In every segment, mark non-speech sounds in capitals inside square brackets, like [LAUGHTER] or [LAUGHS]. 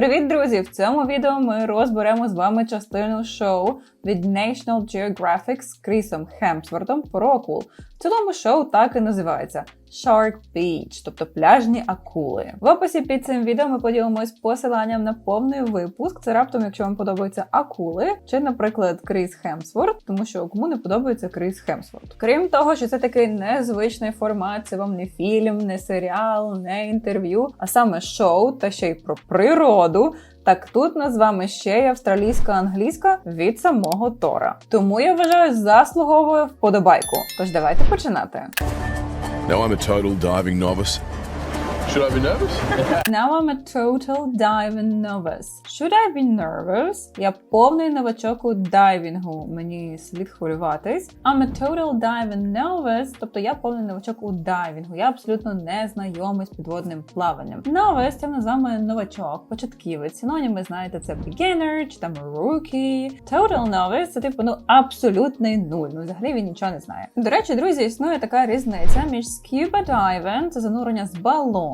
Привіт, друзі! В цьому відео ми розберемо з вами частину шоу від National Geographic з Крісом Хемсвортом про акул. В цілому шоу так і називається Shark Beach, тобто пляжні акули. В описі під цим відео ми поділимось посиланням на повний випуск. Це раптом, якщо вам подобаються акули, чи, наприклад, Кріс Хемсворт, тому що кому не подобається Кріс Хемсворт. Крім того, що це такий незвичний формат, це вам не фільм, не серіал, не інтерв'ю, а саме шоу, та ще й про природу. Так тут нас з вами ще й австралійська англійська від самого Тора. Тому я вважаю, заслуговує вподобайку. Тож давайте починати. Now I'm a total diving novice. Should I be nervous? [LAUGHS] Now I'm a total diving novice. Should I be nervous? Я повний новачок у дайвінгу. Мені слід хвилюватись. I'm a total diving novice, тобто я повний новачок у дайвінгу. Я абсолютно не знайомий з підводним плаванням. Novice – це вами новачок, початківець. Синоніми знаєте, це beginner чи там rookie. Total novice – це типу ну абсолютний нуль. Ну взагалі він нічого не знає. До речі, друзі, існує така різниця між scuba diving – це занурення з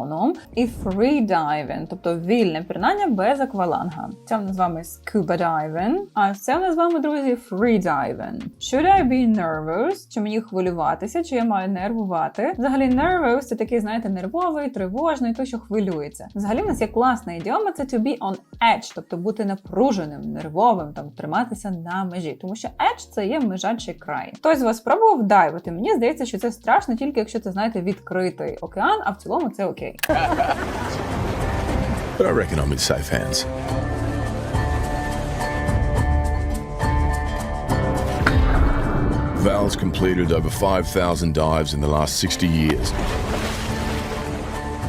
балоном, і freediving, тобто вільне пірнання без акваланга. Це в нас з вами scuba diving, а це в нас з вами, друзі, freediving. Should I be nervous? Чи мені хвилюватися, чи я маю нервувати? Взагалі, nervous – це такий, знаєте, нервовий, тривожний, той, що хвилюється. Взагалі, в нас є класна ідіома, це to be on edge, тобто бути напруженим, нервовим, там триматися на межі. Тому що edge – це є межачий край. Хтось з вас спробував дайвити. Мені здається, що це страшно тільки якщо це знаєте відкритий океан, а в цілому це окей. [LAUGHS] But I reckon I'm in safe hands. Val's completed over 5,000 dives in the last 60 years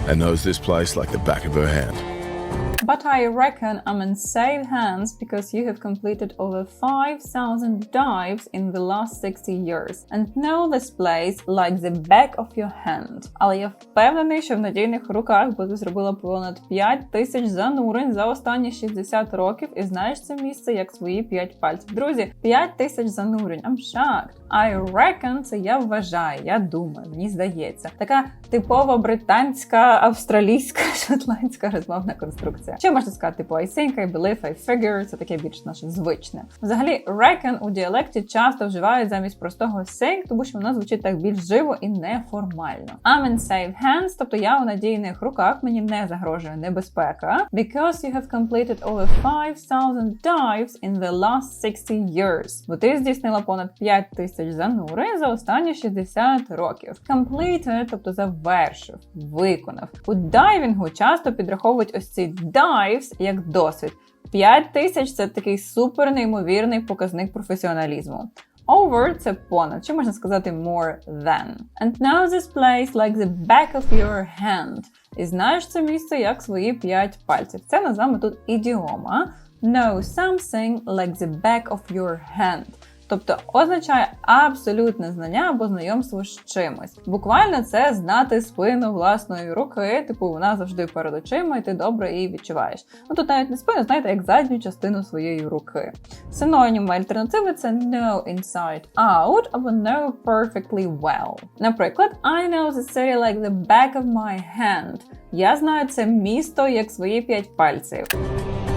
and knows this place like the back of her hand. But I reckon I'm in safe hands because you have completed over 5,000 dives in the last 60 years and know this place like the back of your hand. Але я впевнений, що в надійних руках, бо ти зробила понад 5 тисяч занурень за останні 60 років і знаєш це місце як свої 5 пальців. Друзі, 5 тисяч занурень. I'm shocked. I reckon – це я вважаю, я думаю, мені здається. Така типова британська, австралійська, [LAUGHS] шотландська розмовна конструкція. Ще можна сказати, типу I think, I believe, I figure, це таке більш наше звичне. Взагалі, reckon у діалекті часто вживають замість простого think, тому що воно звучить так більш живо і неформально. I'm in safe hands, тобто я у надійних руках, мені не загрожує небезпека. Because you have completed over 5,000 dives in the last 60 years. Бо ти здійснила понад 5 тисяч занурень за останні 60 років. Completed, тобто завершив, виконав. У дайвінгу часто підраховують ось ці dives як досвід. 5 тисяч це такий супер неймовірний показник професіоналізму. Over – це понад, чи можна сказати more than. And now this place like the back of your hand. І знаєш це місце як свої 5 пальців. Це називаємо тут ідіома. Know something like the back of your hand. Тобто означає абсолютне знання або знайомство з чимось. Буквально це знати спину власної руки, типу вона завжди перед очима, і ти добре її відчуваєш. Ну тут навіть не спину, знаєте, як задню частину своєї руки. Синоніми альтернативи це know inside out або know perfectly well. Наприклад, I know the city like the back of my hand. Я знаю це місто як свої п'ять пальців.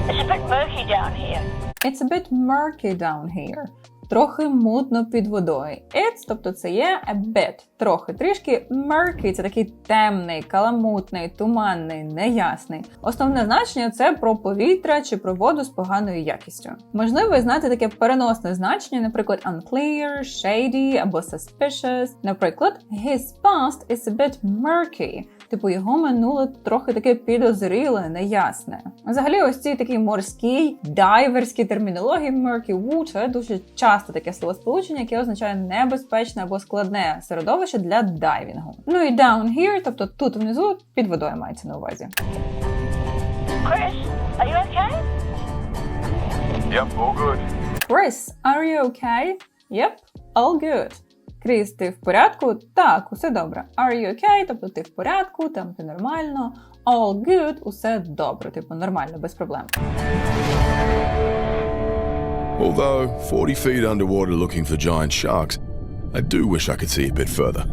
It's a bit murky down here. It's a bit murky down here. Трохи мутно під водою. It's, тобто це є a bit, трохи, трішки murky – це такий темний, каламутний, туманний, неясний. Основне значення це про повітря чи про воду з поганою якістю. Можливо, ви знаєте таке переносне значення, наприклад, unclear, shady або suspicious. Наприклад, his past is a bit murky. Типу його минуле трохи таке підозріле, неясне. Взагалі, ось ці такі морські, дайверські термінології murky water дуже часто таке словосполучення, яке означає небезпечне або складне середовище для дайвінгу. Ну і down here, тобто тут внизу під водою мається на увазі. Chris, are you okay? Yep, all good. Chris, are you okay? Yep, all good. Кріс, ти в порядку? Так, усе добре. Are you okay? Тобто ти в порядку, там ти нормально. All good, усе добре, типу нормально, без проблем. Although 40 feet underwater looking for giant sharks, I do wish I could see a bit further.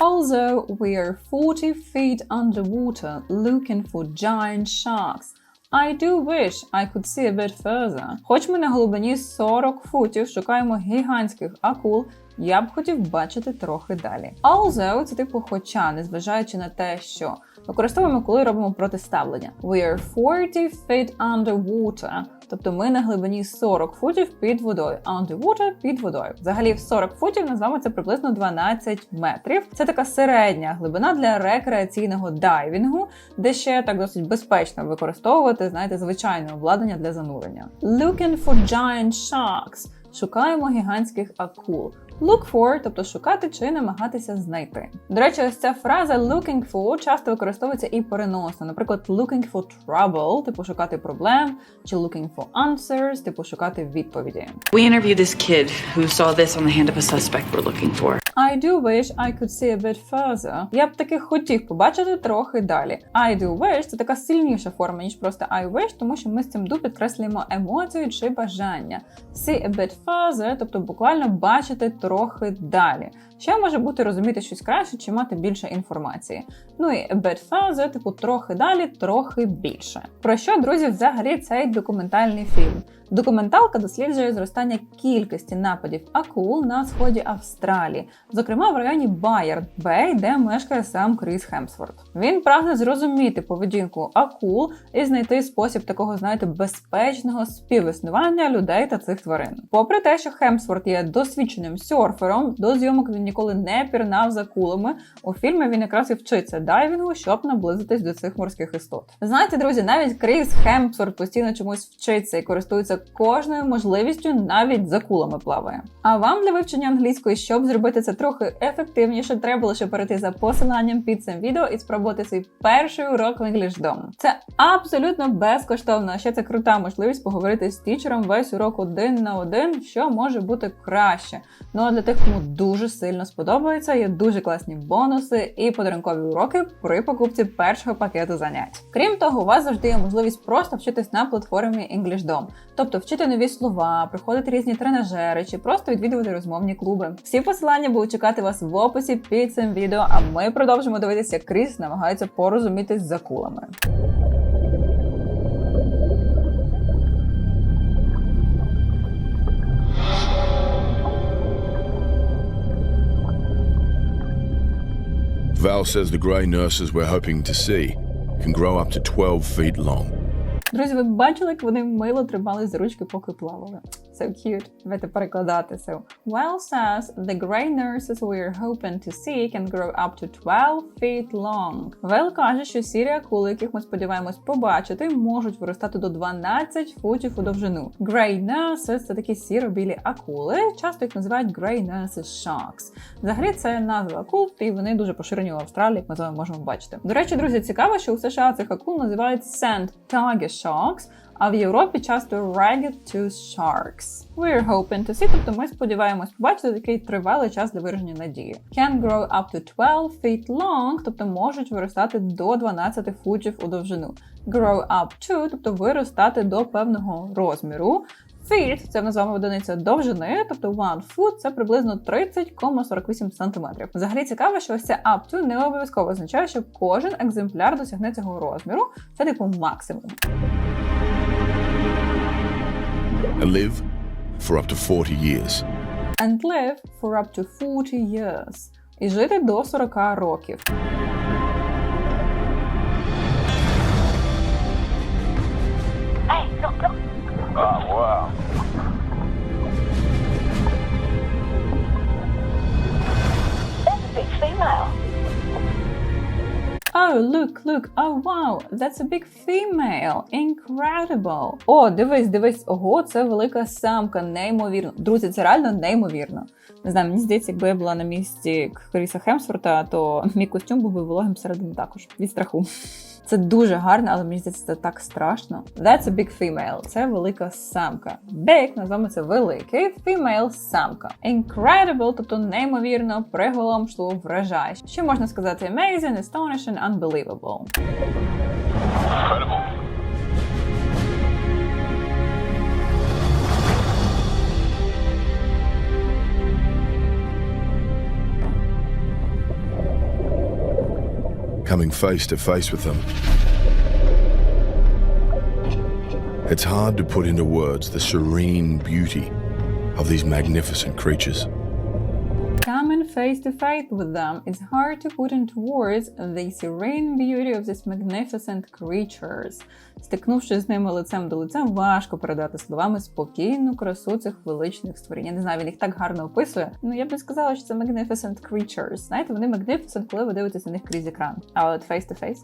Although we are 40 feet underwater looking for giant sharks, I do wish I could see a bit further. Хоч ми на глибині 40 футів шукаємо гігантських акул, я б хотів бачити трохи далі. Although – це типу хоча, незважаючи на те, що використовуємо, коли робимо протиставлення. We are 40 feet underwater. Тобто ми на глибині 40 футів під водою. Underwater – під водою. Взагалі, в 40 футів назвемо це приблизно 12 метрів. Це така середня глибина для рекреаційного дайвінгу, де ще так досить безпечно використовувати, знаєте, звичайне обладнання для занурення. Looking for giant sharks. Шукаємо гігантських акул. Look for, тобто шукати чи намагатися знайти. До речі, ось ця фраза looking for часто використовується і переносно. Наприклад, looking for trouble, типу шукати проблем, чи looking for answers, типу шукати відповіді. We interviewed this kid who saw this on the hand of a suspect we're looking for. I do wish I could see a bit further. Я б таки хотів побачити трохи далі. I do wish – це така сильніша форма, ніж просто I wish, тому що ми з цим do підкреслюємо емоцію чи бажання. See a bit further, тобто буквально бачити трохи далі. Ще може бути розуміти щось краще чи мати більше інформації. Ну і further, типу трохи далі, трохи більше. Про що, друзі, взагалі цей документальний фільм? Документалка досліджує зростання кількості нападів акул на сході Австралії, зокрема в районі Байерд Бей, де мешкає сам Кріс Хемсворт. Він прагне зрозуміти поведінку акул і знайти спосіб такого, знаєте, безпечного співіснування людей та цих тварин. Попри те, що Хемсворт є досвідченим серфером, до зйомок він ніколи не пірнав за кулами. У фільмі він якраз і вчиться дайвінгу, щоб наблизитись до цих морських істот. Знаєте, друзі, навіть Кріс Хемсворт постійно чомусь вчиться і користується кожною можливістю, навіть за кулами плаває. А вам для вивчення англійської, щоб зробити це трохи ефективніше, треба лише перейти за посиланням під цим відео і спробувати свій перший урок в EnglishDom. Це абсолютно безкоштовно. Ще це крута можливість поговорити з тічером весь урок один на один, що може бути краще. Ну а для тих, кому дуже сильно сподобається, є дуже класні бонуси і подарункові уроки при покупці першого пакету занять. Крім того, у вас завжди є можливість просто вчитись на платформі EnglishDom. Тобто вчити нові слова, приходити різні тренажери чи просто відвідувати розмовні клуби. Всі посилання будуть чекати вас в описі під цим відео, а ми продовжимо дивитися, як Кріс намагається порозумітись з акулами. Val says the grey nurses we're hoping to see can grow up to 12 feet long. Друзі, ви бачили, як вони мило тримали за ручки, поки плавали. So cute. Давайте перекладати. So, Well says the grey nurses we're hoping to see can grow up to 12 feet long. Вел каже, що сірі акули, яких ми сподіваємось побачити, можуть виростати до 12 футів у довжину. Grey nurses – це такі сіро-білі акули. Часто їх називають grey nurses sharks. Взагалі це назва акул, і вони дуже поширені в Австралії, як ми з вами можемо бачити. До речі, друзі, цікаво, що у США цих акул називають sand tiger sharks, а в Європі часто ragged tooth sharks. We're hoping to see, тобто ми сподіваємось побачити такий тривалий час для вираження надії. Can grow up to 12 feet long, тобто можуть виростати до 12 футів у довжину. Grow up to, тобто виростати до певного розміру. Feet – це називаємо одиниця довжини, тобто one foot – це приблизно 30,48 см. Взагалі цікаво, що ось це up to не обов'язково означає, що кожен екземпляр досягне цього розміру. Це типу максимум. And live for up to 40 years. And live for up to 40 years. І жити до 40 років. Oh, look, look, oh wow, that's a big female. Incredible. О, дивись, дивись, ого, це велика самка, неймовірно. Друзі, це реально неймовірно. Не знаю, мені здається, якби я була на місці Кріса Хемсворта, то мій костюм був би вологим всередині також від страху. Це дуже гарно, але мені здається, це так страшно. That's a big female. Це велика самка. Big, називаємо це великий, female самка. Incredible, тобто неймовірно, приголомшливо, вражає. Що можна сказати? Amazing, astonishing, unbelievable. Incredible. Coming face to face with them. It's hard to put into words the serene beauty of these magnificent creatures. Coming face to face with them is hard to put into words the serene beauty of these magnificent creatures. Стикнувшись з ними лицем до лиця, важко передати словами спокійну красу цих величних створінь. Я не знаю, він їх так гарно описує. Ну я б не сказала, що це magnificent creatures. Знаєте, вони magnificent, коли ви дивитесь на них крізь екран. А от face to face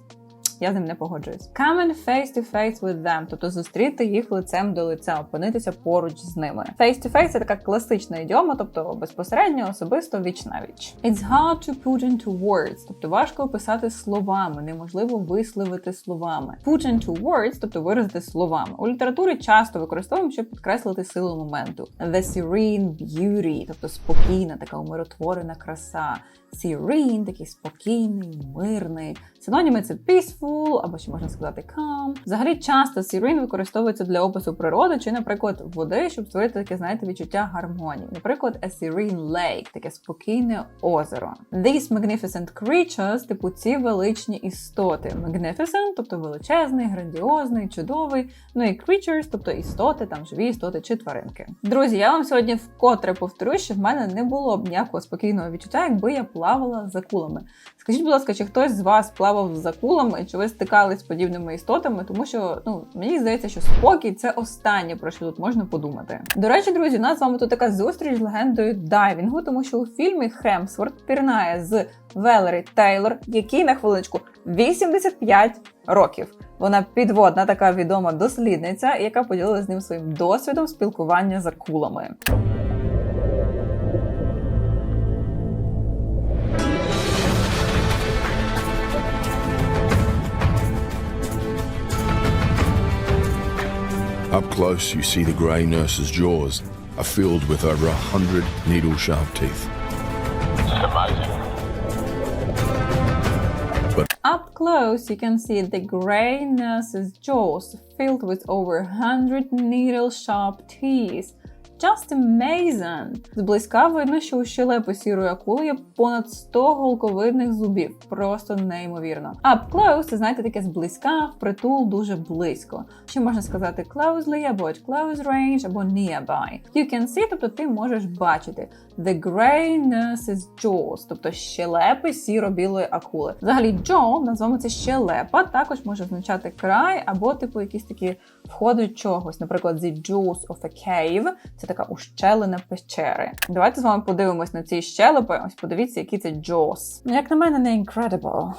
я з ним не погоджуюсь. Come face to face with them, тобто зустріти їх лицем до лиця, опинитися поруч з ними. Face to face – це така класична ідіома, тобто безпосередньо, особисто, віч на віч. It's hard to put into words, тобто важко описати словами, неможливо висловити словами. Put into words, тобто виразити словами. У літературі часто використовуємо, щоб підкреслити силу моменту. The serene beauty, тобто спокійна, така умиротворена краса. Serene, такий спокійний, мирний. Синоніми це peaceful, або ще можна сказати calm. Взагалі часто serene використовується для опису природи чи, наприклад, води, щоб створити таке, знаєте, відчуття гармонії. Наприклад, a serene lake, таке спокійне озеро. These magnificent creatures, типу ці величні істоти. Magnificent, тобто величезний, грандіозний, чудовий. Ну і creatures, тобто істоти, там живі істоти чи тваринки. Друзі, я вам сьогодні вкотре повторю, що в мене не було б ніякого спокійного відчуття, якби я плавала за кулами. Скажіть, будь ласка, чи хтось з вас плавав за кулами, чи ви стикались з подібними істотами? Тому що ну мені здається, що спокій це останнє про що тут можна подумати. До речі, друзі, у нас з вами тут така зустріч з легендою дайвінгу, тому що у фільмі Хемсворт пірнає з Велері Тейлор, який на хвилиночку 85 років. Вона підводна така відома дослідниця, яка поділилася з ним своїм досвідом спілкування за кулами. Up close, you see the grey nurse's jaws are filled with over a hundred needle sharp teeth. It's amazing. Up close, you can see the grey nurse's jaws filled with over a 100 needle-sharp teeth. Just amazing! Зблизька видно, що у щелепи сірої акули є понад 100 голковидних зубів. Просто неймовірно. Up close, це знаєте, таке зблизька, впритул, дуже близько. Ще можна сказати closely, або at close range, або nearby. You can see, тобто ти можеш бачити. The grey nurse's jaws, тобто щелепи сіро-білої акули. Взагалі, jaw, назвемо це щелепа, також може означати край або типу якісь такі входи чогось. Наприклад, the jaws of a cave це така ущелина печери. Давайте з вами подивимось на ці щелепи. Ось подивіться, які це jaws. Ну, як на мене, не incredible.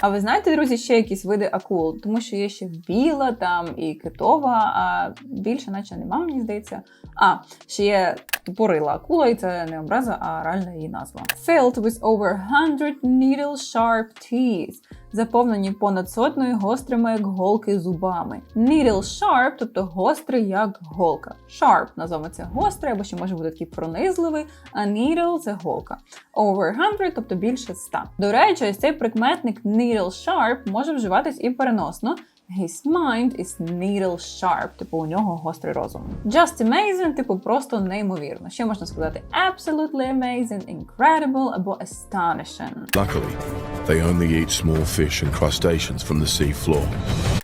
А ви знаєте, друзі, ще якісь види акул, тому що є ще біла там і китова, а більше, наче нема, мені здається. А, ще є тупорила акула, і це не образа, а реальна її назва. Filled with over 100 needle sharp teeth. Заповнені понад сотною гострими як голки зубами. Needle sharp, тобто гострий як голка. Sharp називаємо це гострий, або ще може бути такий пронизливий, а needle це голка. Over 100, тобто більше 100. До речі, ось цей прикметник needle sharp може вживатись і переносно. His mind is needle sharp, типу у нього гострий розум. Just amazing, типу просто неймовірно. Ще можна сказати absolutely amazing, incredible або astonishing. Luckily, they only eat small fish and crustaceans from the sea floor.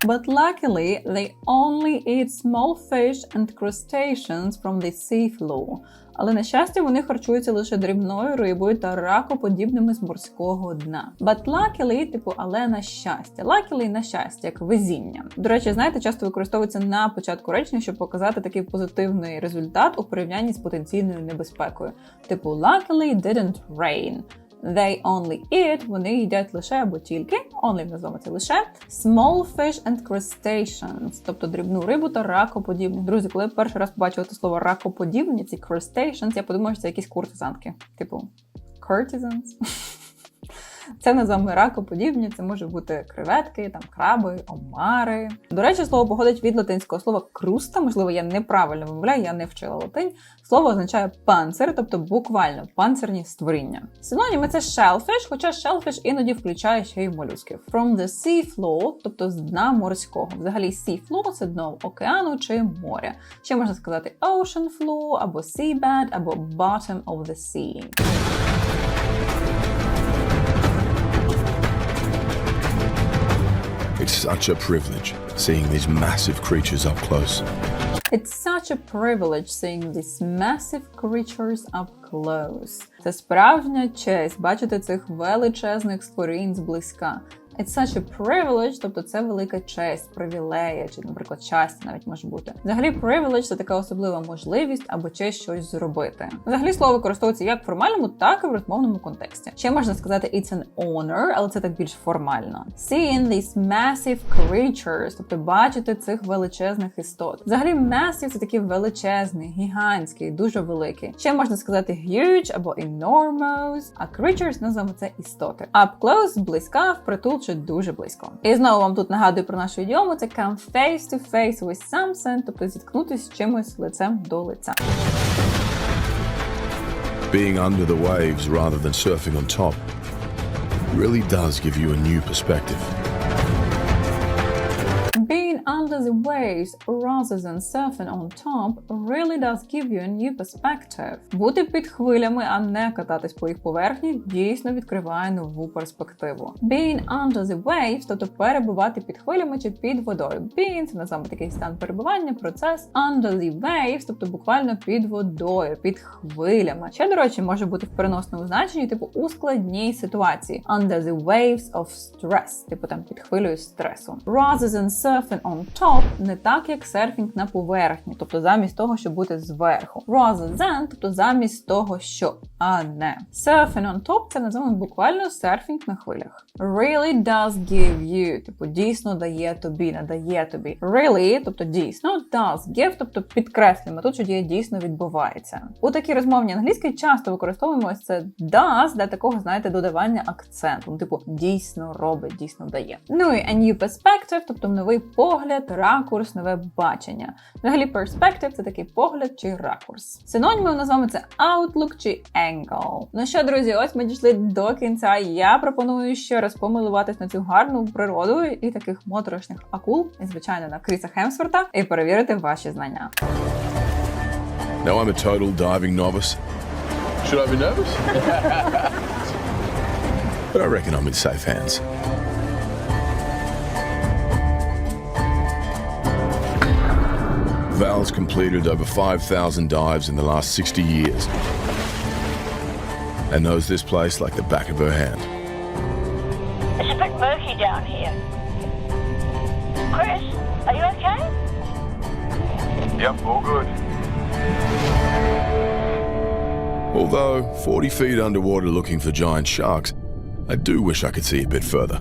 But luckily, they only eat small fish and crustaceans from the seafloor. Але на щастя, вони харчуються лише дрібною рибою та ракоподібними з морського дна. But типу, але на щастя. Luckily на щастя, як везіння. До речі, знаєте, часто використовується на початку речення, щоб показати такий позитивний результат у порівнянні з потенційною небезпекою. Типу, luckily didn't rain. They only eat, вони їдять лише або тільки, only називаємо це лише small fish and crustaceans, тобто дрібну рибу та ракоподібних. Друзі, коли я перший раз побачила це слово ракоподібні, ці crustaceans, я подумала, що це якісь куртизанки. Типу courtesans. Це називаємо ракоподібні, це може бути креветки, там краби, омари. До речі, слово походить від латинського слова круста. Можливо, я неправильно вимовляю, я не вчила латинь. Слово означає панцир, тобто буквально панцирні створіння. Синоніми це shellfish, хоча shellfish іноді включає ще й молюсків. From the sea floor, тобто з дна морського. Взагалі, sea floor – це дно океану чи моря. Ще можна сказати ocean floor, або seabed, або bottom of the sea. Such a privilege seeing these massive creatures up close. It's such a privilege seeing these massive creatures up close. Це справжня честь бачити цих величезних створінь зблизька. It's such a privilege, тобто це велика честь, привілея, чи, наприклад, щастя навіть може бути. Взагалі, privilege – це така особлива можливість або честь щось зробити. Взагалі слово використовується як в формальному, так і в розмовному контексті. Ще можна сказати it's an honor, але це так більш формально. Seeing these massive creatures, тобто бачити цих величезних істот. Взагалі, massive – це такі величезний, гігантський, дуже великий. Ще можна сказати huge або enormous, а creatures називаємо це істоти. Up close – зблизька, впритул чи дуже близько. І знову вам тут нагадую про нашу ідіому: це come face to face with something, тобто зіткнутися з чимось лицем до лиця. Being under the waves rather than surfing on top really does give you a new perspective. The waves rather than surfing on top really does give you a new perspective. Бути під хвилями, а не кататись по їх поверхні, дійсно відкриває нову перспективу. Being under the waves, тобто перебувати під хвилями чи під водою. Being – це називаємо такий стан перебування, процес. Under the waves, тобто буквально під водою, під хвилями. Ще, до речі, може бути в переносному значенні, типу у складній ситуації. Under the waves of stress, типу там під хвилею стресу. Rather than surfing on top, не так, як серфінг на поверхні, тобто замість того, щоб бути зверху. Rather than, тобто замість того, що, а не. Surfing on top це називаємо буквально серфінг на хвилях. Really does give you, типу дійсно дає тобі, надає тобі. Really, тобто дійсно, does give, тобто підкреслюємо тут, що дія дійсно відбувається. У такій розмовній англійській часто використовуємо це does для такого, знаєте, додавання акценту. Ну, Типу, дійсно робить, дійсно дає. Ну і a new perspective, тобто новий погляд, ракурс, нове бачення. Взагалі, perspective – це такий погляд чи ракурс. Синонімом назвемо це outlook чи angle. Ну що, друзі, ось ми дійшли до кінця. Я пропоную ще раз помилуватись на цю гарну природу і таких моторошних акул, і звичайно на Кріса Хемсворта, і перевірити ваші знання. Now, I'm a total diving novice, Should I be nervous? [LAUGHS] but I reckon I'm in safe hands. Val's completed over 5,000 dives in the last 60 years and knows this place like the back of her hand. It's a bit murky down here. Chris, are you okay? yep, all good. Although 40 feet underwater looking for giant sharks, I do wish I could see a bit further.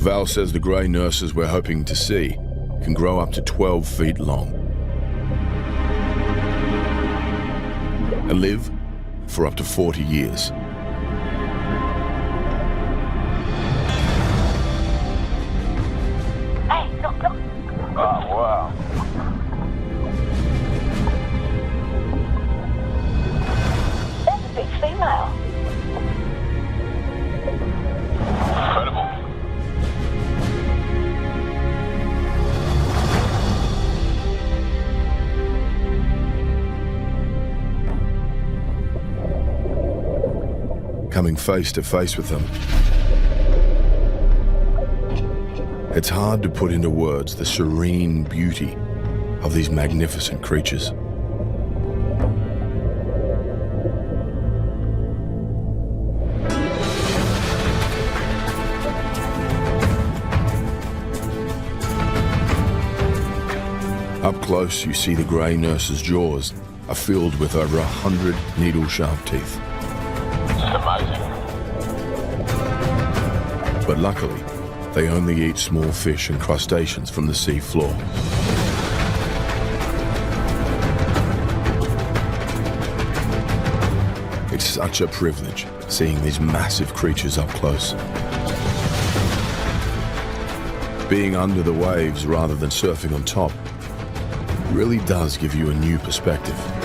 Val says the grey nurses we're hoping to see can grow up to 12 feet long and live for up to 40 years. Face to face with them. It's hard to put into words the serene beauty of these magnificent creatures. Up close, you see the grey nurse's jaws are filled with over a hundred needle sharp teeth. But luckily, they only eat small fish and crustaceans from the sea floor. It's such a privilege seeing these massive creatures up close. Being under the waves rather than surfing on top really does give you a new perspective.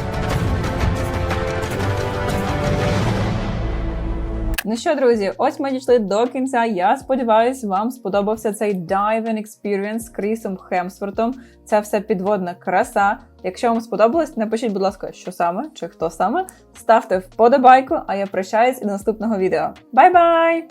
Ну що, друзі, ось ми дійшли до кінця. Я сподіваюся, вам сподобався цей diving experience з Крісом Хемсвортом. Це все підводна краса. Якщо вам сподобалось, напишіть, будь ласка, що саме чи хто саме. Ставте вподобайку, а я прощаюсь і до наступного відео. Бай-бай!